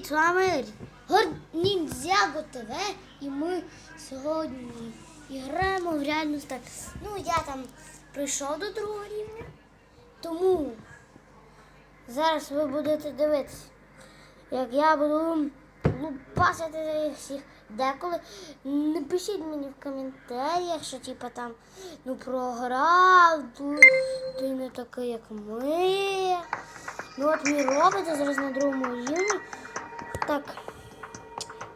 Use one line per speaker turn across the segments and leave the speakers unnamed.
Привіт, з вами Ніндзяго ТВ і ми сьогодні граємо в реальну сталь. Ну, я там прийшов до другого рівня, тому зараз ви будете дивитися, як я буду лупасити всіх деколи. Не пишіть мені в коментарях, що типа там ну програв, ти не такий, як ми. Ну от мій робот я зараз на другому рівні. Так,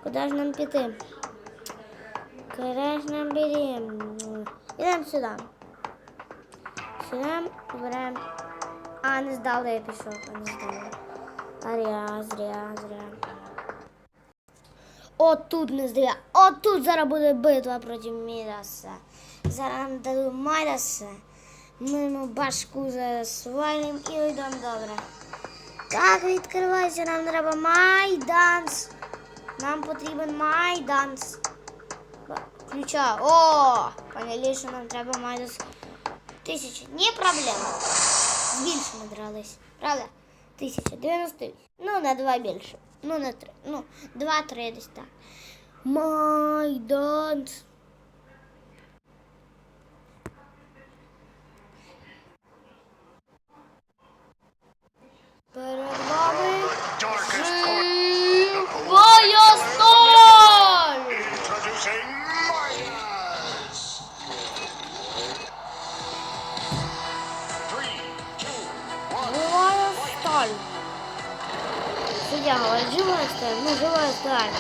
куди ж нам піти? Куди ж нам беремо? Ідемо сюди. Сюди беремо. А, не здали, я пішов, а не здали. Зря, зря, зря. От тут не зря. От тут зараз буде битва проти Мідаса. Зараз нам дадуть Майдаса. Ми йому башку зараз і йдемо добре. Так, відкривайся, нам треба майданс. Нам потрібен майданс. Ключа. О! Поняли, що нам треба майданс. Тисяча. Не проблема. Більше ми дрались. Правда? Тисяча. 98. Ну, на два більше. Ну, на три. Ну, два-три десь так. Майданс. Перед сталь. Судья говорит, живая ну живая сталь.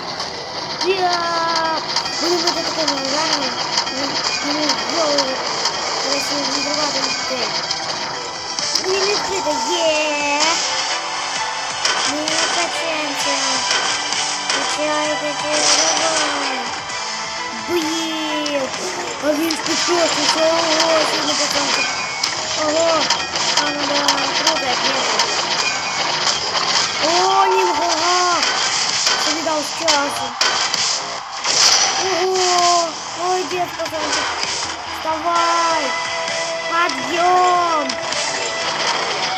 Я будем вот такими ударами, ну, голову, красиво не дрова Не летит, е Мы качаемся. Качай, качай, давай. Блин, а він спецовка, ого, сильно пацанка. Ого, а ну да, круто, метро. О, німгага! Тобі дав з часу. Ого, молодець, пацанчик. Вставай! Подъем!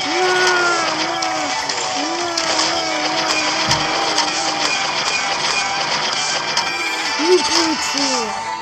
На, на, на, на, на, на. Не получу.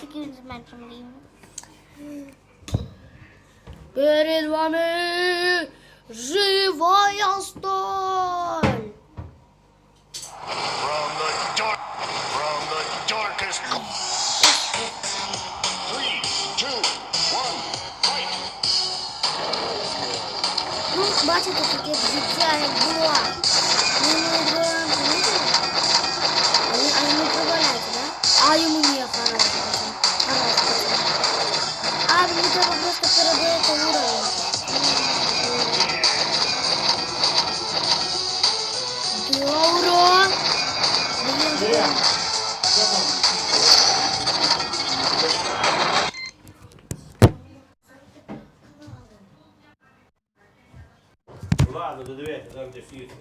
Тільки він з меншим рівнем. Перед вами живая сталь.
From the dark, from the darkest. Three, two, one, fight.
Ну, бачите, таке життя як була. Ладно, додивіться, там де фіфа.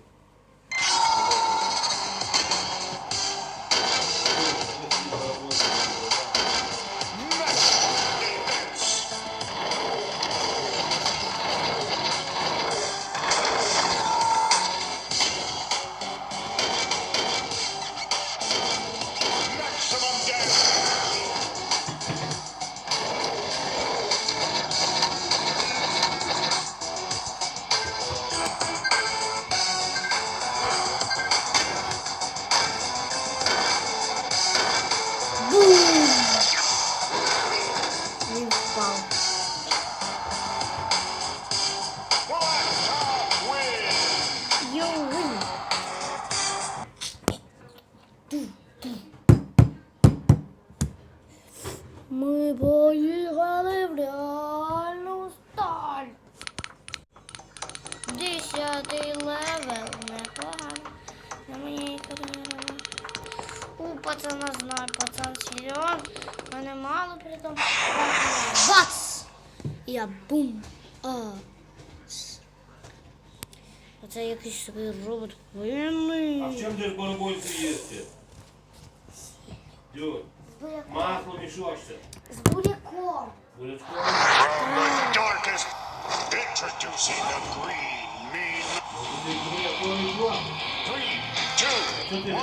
Ми поїхали в реальну сталь. Десятий левел непогано. На мені
кар'єра. У
пацана знаю, пацан сільон. Мене мало при тому. Бац! Я бум! А. Оце якийсь собі робот воєнний.
А в чому ти в барабольці їсти? Дюр
буряком.
масло мішочце.
З буряком.
Бурячком.
Darkest, introducing the green mean.
І два.
Three, two,
Що ти не.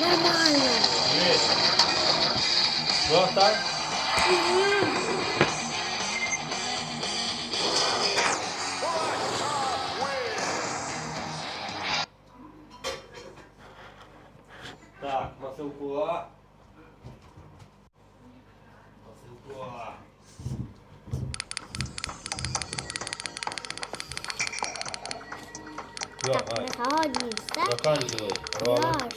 Нормально.
Дивись. Що так? Так, Масилкула. Масилкула. Все,
Так,
Ай,
на сьогодні все.
заканчивай.
Я
Рома.